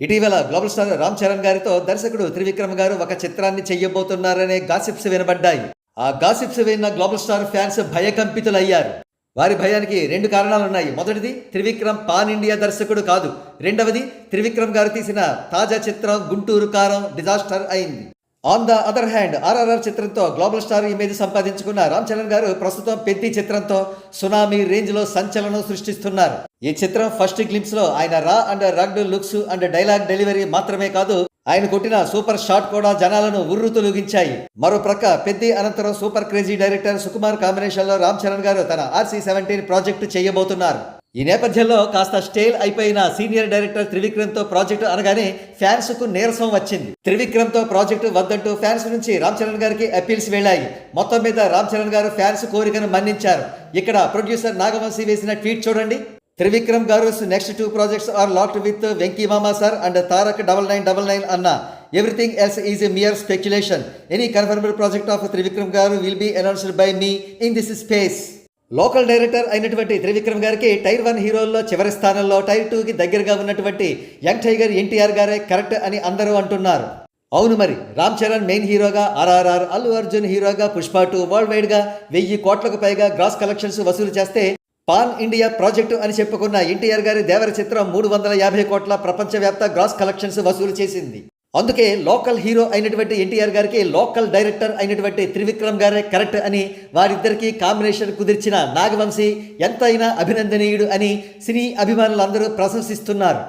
ఇటీవల global star Ram Charan గారితో దర్శకుడు త్రివిక్రమ్ గారు ఒక చిత్రాన్ని చెయ్యబోతున్నారనే గాసిప్స్ వినబడ్డాయి. ఆ గాసిప్స్ విన్న గ్లోబల్ స్టార్ ఫ్యాన్స్ భయకంపితులయ్యారు. వారి భయానికి రెండు కారణాలున్నాయి. మొదటిది త్రివిక్రమ్ పాన్ ఇండియా దర్శకుడు కాదు. రెండవది త్రివిక్రమ్ గారు తీసిన తాజా చిత్రం గుంటూరు కారం డిజాస్టర్ అయింది. On the other hand RRR చిత్రంతో గ్లోబల్ స్టార్ ఇమేజ్ సంపాదించుకున్న రామ్ చరణ్ గారు ప్రస్తుతం పెద్ది చిత్రంతో సునామీ రేంజ్లో సంచలనం సృష్టిస్తున్నారు. ఈ చిత్రం ఫస్ట్ గ్లిమ్స్లో ఆయన raw and rugged looks and dialogue delivery మాత్రమే కాదు ఆయన కొట్టిన సూపర్ షాట్ కూడా జనాలను ఉర్రు తొలగించాయి మరో ప్రక్క పెద్ది అనంతరం సూపర్ క్రేజీ డైరెక్టర్ సుకుమార్ కాంబినేషన్లో రామ్ చరణ్ గారు తన ఆర్సీ సెవెంటీన్ ప్రాజెక్టు చేయబోతున్నారు. ఈ నేపథ్యంలో కాస్త స్టేల్ అయిపోయిన సీనియర్ డైరెక్టర్ త్రివిక్రమ్తో ప్రాజెక్టు అనగానే ఫ్యాన్స్కు నీరసం వచ్చింది. త్రివిక్రమ్తో ప్రాజెక్టు వద్దంటూ ఫ్యాన్స్ నుంచి రామ్ చరణ్ గారికి అపీల్స్ వెళ్ళాయి. మొత్తం మీద రామ్ చరణ్ గారు ఫ్యాన్స్ కోరికను మన్నించారు. ఇక్కడ ప్రొడ్యూసర్ నాగవంశీ వేసిన ట్వీట్ చూడండి. Trivikram garu next two projects are locked with Venky Mama sir and Tarak double nine double nine అన్న. Everything else is a mere speculation. Any confirmed project of Trivikram garu will be announced by me in this space. Local director అయినటువంటి త్రివిక్రమ్ గారికి tier one హీరోల్లో చివరి స్థానంలో tyre టూకి దగ్గరగా ఉన్నటువంటి young tiger NTR గారే correct అని అందరూ అంటున్నారు. అవును మరి రామ్ చరణ్ మెయిన్ హీరోగా ఆర్ఆర్ఆర్ అల్లు అర్జున్ హీరోగా పుష్ప టూ వరల్డ్ వైడ్గా వెయ్యి కోట్లకు పైగా గ్రాస్ కలెక్షన్స్ వసూలు చేస్తే పాన్ ఇండియా ప్రాజెక్టు అని చెప్పుకున్న ఎన్టీఆర్ గారి దేవర చిత్రం మూడు వందల యాభై కోట్ల ప్రపంచవ్యాప్త గ్రాస్ కలెక్షన్స్ వసూలు చేసింది. అందుకే లోకల్ హీరో అయినటువంటి ఎన్టీఆర్ గారికి లోకల్ డైరెక్టర్ అయినటువంటి త్రివిక్రమ్ గారే కరెక్ట్ అని వారిద్దరికీ కాంబినేషన్ కుదిర్చిన నాగవంశీ ఎంతైనా అభినందనీయుడు అని సినీ అభిమానులందరూ ప్రశంసిస్తున్నారు.